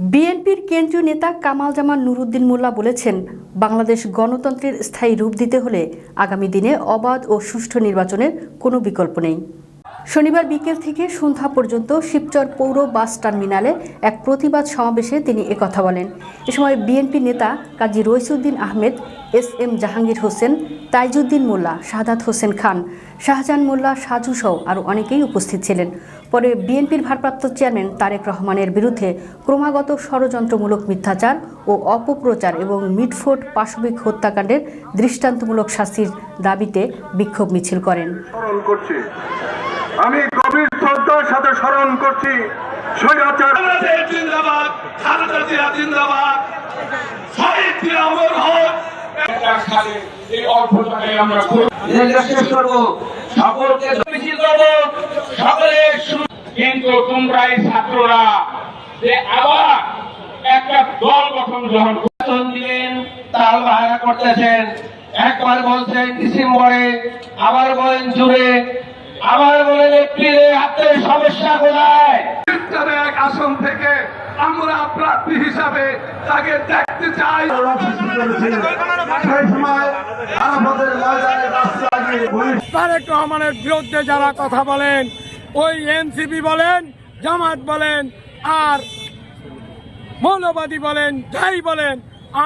বিএনপির কেন্দ্রীয় নেতা কামাল জামান নুরুদ্দিন মোল্লা বলেছেন, বাংলাদেশ গণতন্ত্রের স্থায়ী রূপ দিতে হলে আগামী দিনে অবাধ ও সুষ্ঠু নির্বাচনের কোনো বিকল্প নেই। শনিবার বিকেল থেকে সন্ধ্যা পর্যন্ত শিবচর পৌর বাস টার্মিনালে এক প্রতিবাদ সমাবেশে তিনি একথা বলেন। এ সময় বিএনপি নেতা কাজী রইসুদ্দিন আহমেদ, এস এম জাহাঙ্গীর হোসেন, তাইজুদ্দিন মোল্লা, শাহাদাত হোসেন খান, শাহজাহান মোল্লা, সাজু সহ আরও অনেকেই উপস্থিত ছিলেন। পরে বিএনপির ভারপ্রাপ্ত চেয়ারম্যান তারেক রহমানের বিরুদ্ধে ক্রমাগত ষড়যন্ত্রমূলক মিথ্যাচার ও অপপ্রচার এবং মিটফোর্ড পাশবিক হত্যাকাণ্ডের দৃষ্টান্তমূলক শাস্তির দাবিতে বিক্ষোভ মিছিল করেন। আমি গভীর শ্রদ্ধার সাথে স্মরণ করছি স্বৈরাচার বাংলাদেশ জিন্দাবাদ খালেদা জিয়া জিন্দাবাদ শহীদ জিয়া অমর হোক এই অল্প আমরা শেষ করব সকলকে মিছিল করব সকলের কিন্তু তোমরা এই ছাত্ররা যে আবার একটা দল গঠন গ্রহণ। দিলেন তাল বাহারা করতেছেন একবার বলছেন ডিসেম্বরে আবার বলেন জুড়ে আবার আপনার সমস্যা কোথায়? এক আসন থেকে আমরা প্রার্থী হিসাবে তাকে দেখতে চাই। তারেক রহমানের বিরুদ্ধে যারা কথা বলেন ওই এনসিপি বলেন জামাত বলেন আর মৌলবাদী বলেন যাই বলেন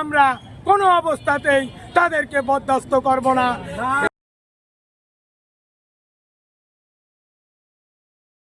আমরা কোনো অবস্থাতেই তাদেরকে বরদাস্ত করব না।